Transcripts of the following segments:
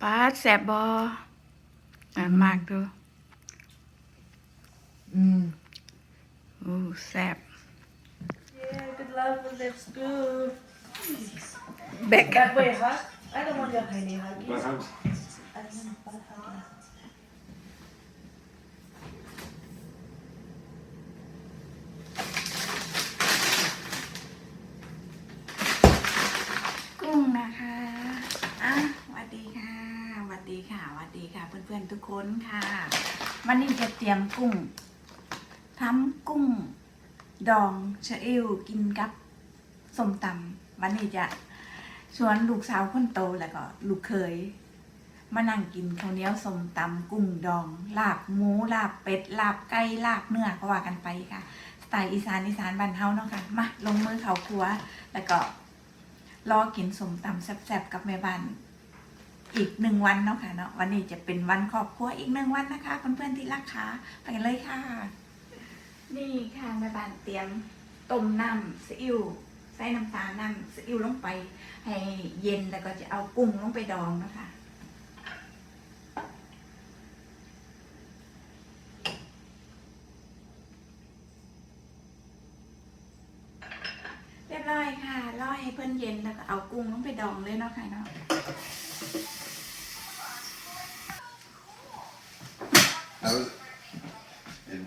ปาดแสบบออ่านมากดู อืมโอ้แสบ Yeah, good luck with that school. แบก That way, huh? I don't want your tiny huggies. But how- I don't want butt huggies. กุ้งนะคะอะสวัสดีค่ะสวัสดีค่ะสวัสดีค่ะ เพื่อนๆทุก คนค่ะ วันนี้จะเตรียมกุ้งทำกุ้ง ดองชะอิวกินกับส้มตำวันนี้จะชวนลูกสาวคนโตแล้วก็ลูกเคย มานั่งกินข้าวเหนียวส้มตำกุ้งดอง ลาบหมูลาบเป็ดลาบไก่ลาบเนื้อก็ว่ากันไปค่ะสไตล์อีสานอีสานบ้านเฮาเนาะค่ะมาลงมือเขาครัว แล้วก็รอกินส้มตำแซ่บๆกับแม่บ้าน อีกหนึ่งวันเนาะค่ะเนาะวันนี้จะเป็นวันครอบครัวอีกหนึ่งวันนะคะเพื่อนๆที่รักค่ะไปกันเลยค่ะ นี่ค่ะแม่บ้านเตรียมต้มน้ำซีอิ๊วใส่น้ำตาลน้ำซีอิ๊วลงไปให้เย็นแล้วก็จะเอากุ้งลงไปดองนะคะเรียบร้อยค่ะรอให้เพื่อนเย็นแล้วก็เอากุ้งลงไปดองเลยเนาะค่ะเนาะ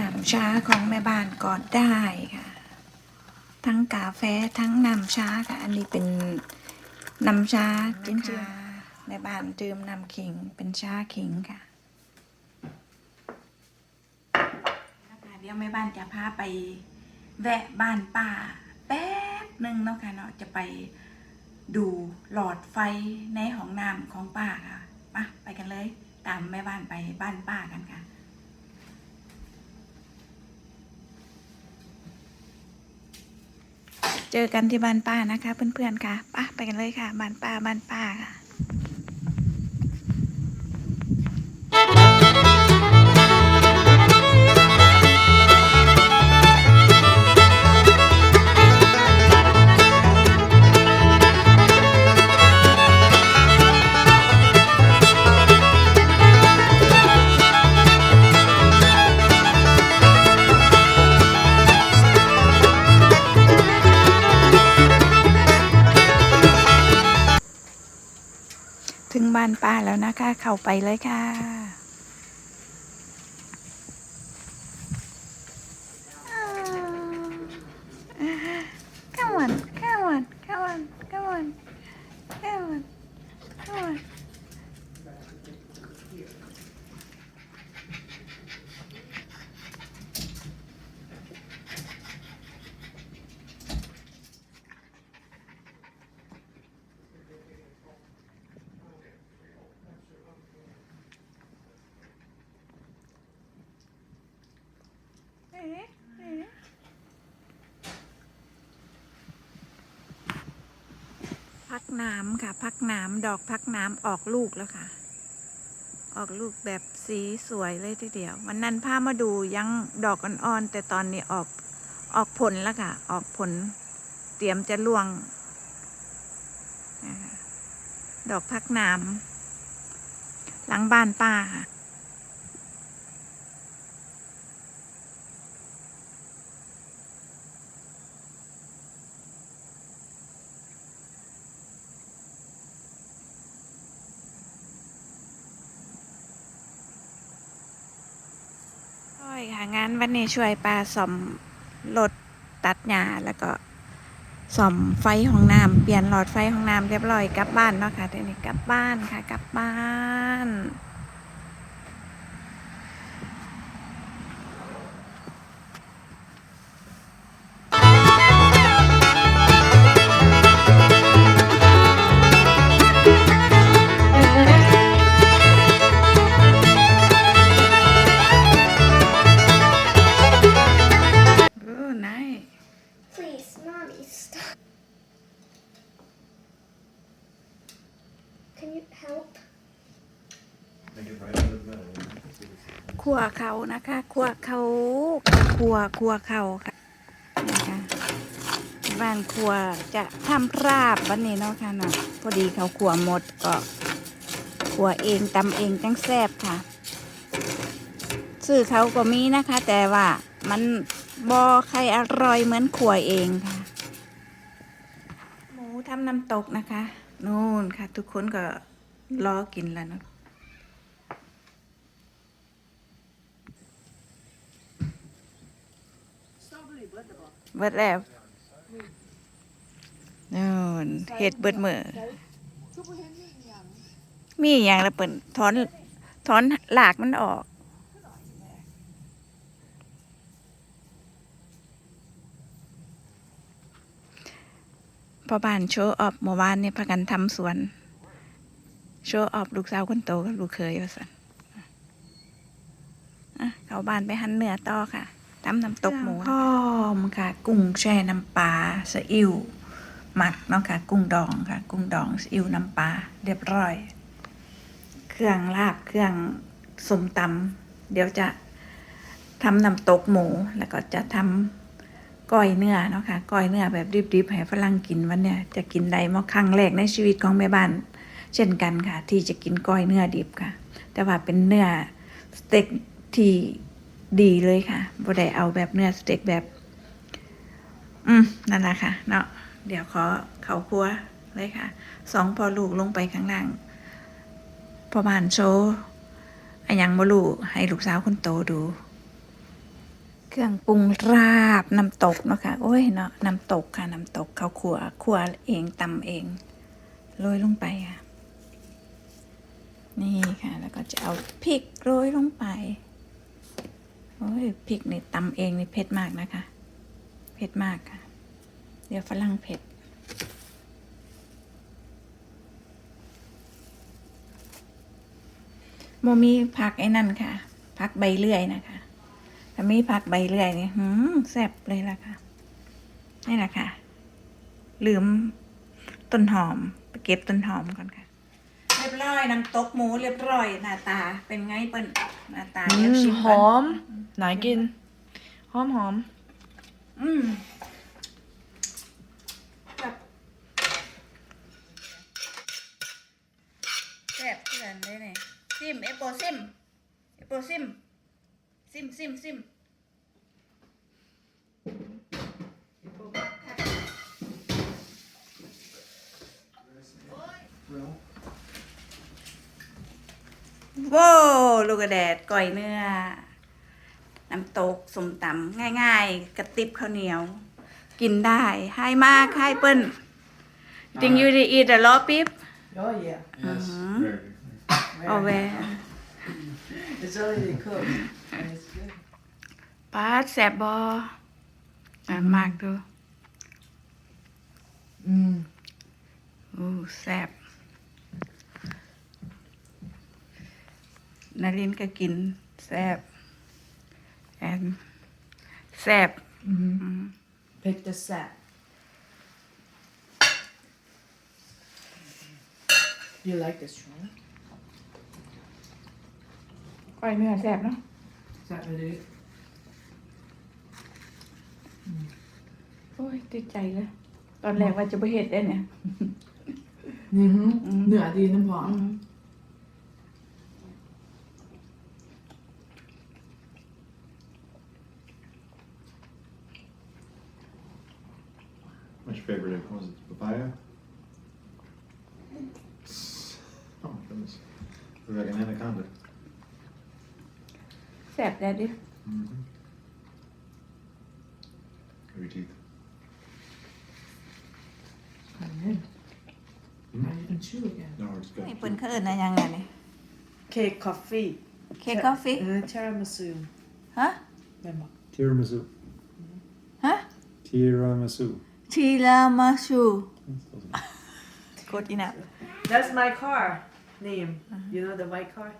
น้ำปลาซีอิ๊วเนาะค่ะเนาะน้ำชาของแม่บ้านก็ได้ค่ะ ทั้งกาแฟทั้งน้ำชาค่ะ อันนี้เป็นน้ำชาจริงๆแม่บ้านดื่มน้ำขิงเป็นชาขิงค่ะนะคะเดี๋ยวแม่บ้านจะพาไปแวะบ้านป้าแป๊บหนึ่งเนาะค่ะเนาะจะไปดูหลอดไฟในห้องน้ำของป้าค่ะมาไปกันเลย ตามแม่บ้านไปบ้านป้ากันค่ะ เจอกันที่บ้านป้านะคะ เพื่อนๆค่ะป้าไปกันเลยค่ะบ้านป้าบ้านป้าค่ะ บ้านป้าแล้วนะคะ เข้าไปเลยค่ะ พักน้ำค่ะ พักน้ำดอกพักน้ำออกลูกแล้วค่ะ ออกลูกแบบสีสวยเลยทีเดียว วันนั้นพามาดูยังดอกอ่อนๆแต่ตอนนี้ออกออกผลแล้วค่ะ ออกผล เตรียมจะล่วง ดอกพักน้ำหลังบ้านป้าค่ะ ค่ะงานวันนี้ช่วยปาซ่อมรถตัดหญ้าแล้วก็ซ่อมไฟห้องน้ำเปลี่ยนหลอดไฟห้องน้ำเรียบร้อยกลับบ้านเนาะค่ะเดี๋ยวนี้กลับบ้านค่ะกลับบ้าน เขานะคะขัวเขาขัวขัวเขาค่ะนะคะบ้านขัวจะทำพราบวันนี้เนาะค่ะเนาะพอดีเขาขัวหมดก็ขัวเองตำเองจังแซบค่ะซื้อเขาก็มีนะคะ แต่ว่ามันบอใครอร่อยเหมือนขัวเองค่ะ หมูทำน้ำตกนะคะ นู่นค่ะ ทุกคนก็รอกินแล้วเนาะ เบิดแล้วนู่นเห็ดเบิดมือมีอย่างละเปิ่นถอนถอนหลากมันออกพอบ้านโชว์ออฟเมื่อวานเนี่ยพากันทำสวน โชว์ออฟลูกสาวคนโตกับลูกเคยว่าสันอะเข้าบ้านไปหันเนื้อต่อค่ะ ตำน้ำตกหมูหอมค่ะ กุ้งแช่น้ำปลาซีอิ๊วหมักเนาะค่ะ กุ้งดองค่ะ กุ้งดองซีอิ๊วน้ำปลาเรียบร้อย เครื่องลาบเครื่องสมตำเดี๋ยวจะทำน้ำตกหมู แล้วก็จะทำก้อยเนื้อเนาะค่ะก้อยเนื้อแบบดิบๆให้ฝรั่งกินวันเนี้ยจะกินได้มาครั้งแรกในชีวิตของแม่บ้านเช่นกันค่ะ ที่จะกินก้อยเนื้อดิบค่ะ แต่ว่าเป็นเนื้อสเต็กที่ ดีเลยค่ะบ่ได้เอาแบบเนื้อสเต็กแบบ อืมนั่นแหละค่ะ เนาะเดี๋ยวขอเขาครัวเลยค่ะสองพอลูกลงไปข้างล่างพอบ้านโชว์อันยังบ่ลูกให้ลูกสาวคนโตดู เครื่องปรุงราบน้ำตกเนาะค่ะโอ้ยเนาะน้ำตกค่ะน้ำตกเขาขัวขัวเองตำเองโรยลงไปค่ะนี่ค่ะ แล้วก็จะเอาพริกโรยลงไป โอ้ยพริกนี่ตำเองนี่เผ็ดมากนะคะ เผ็ดมากค่ะ เดี๋ยวฝรั่งเผ็ด โมมีผักไอ้นั่นค่ะ ผักใบเลื่อยนะคะถ้ามีผักใบเลื่อยนี่หืมแซ่บเลยล่ะค่ะ นี่แหละค่ะ ลืมต้นหอม ไปเก็บต้นหอมก่อนค่ะ รียบร้อยน้ำตกหมูเรียบร้อยหน้าตาเป็นไงเปิ้นหน้าตาอืเดี๋ยวมชิมหก่อนอมไหนกิน หอมหอมอืมกับแซ่บเพื่อนเลยเนี่ยซิมเอโปซิมเอโปซิมซิมซิมซิม ว้าวลูกกระแดดก่อยเนื้อ น้ำตกสมตำง่าย ๆ กระติบข้าวเหนียว กินได้ให้มากให้เปิ้นจริงอยู่ดีอีแต่ล้อปิ๊บ Oh yeah, Yes, Mhm. very good. เอาแว it's already cooked. and it's good. ปาดแสบบออะมากดู Mm. อู้แสบ นารินก็กินแสบแอนแสบ Mm-hmm. อืม Pick the sap. You like this one? ก้อยเนื้อแสบเนาะ Is that what it is? โอ้ยติดใจเลย ตอนแรกว่าจะไปเห็ดได้เนี่ย Mm-hmm. Mm. เนื้อดีน้ำหอม อืม What's your favorite? What was it? Papaya? Oh my goodness. Looks like an anaconda. แสบได้ดิ Mm-hmm. Every teeth. Mm. Mm. Now you can chew again. No, it's ไอ้ good. เปิ้นเขาเอิ้นอะไรยังไงเนี่ย Cake coffee. เค้กกาแฟ Uh, tiramisu. ฮะ Remember? Tiramisu. ฮะ Tiramisu. ทีรามาชูกด อีน่ะ That's my car name. You know the white car?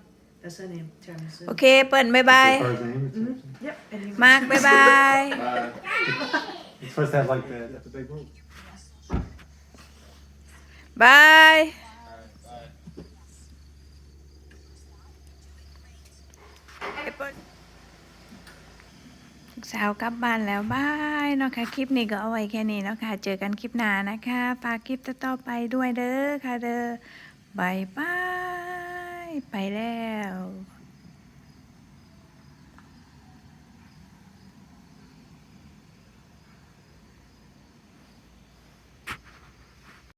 That's her name, tiramisu. โอเค เปิ้นบ๊ายบาย As far as the name, it's, Mm-hmm. Yep. And you มาร์กบ๊ายบาย Bye. it's supposed to have like the, the big move. บาย สาวกลับบ้านแล้วบายเนาะค่ะคลิปนี้ก็เอาไว้แค่นี้เนาะค่ะเจอกันคลิปหน้านะคะฝากคลิปต่อไปด้วยเด้อค่ะเด้อบายบายไปแล้ว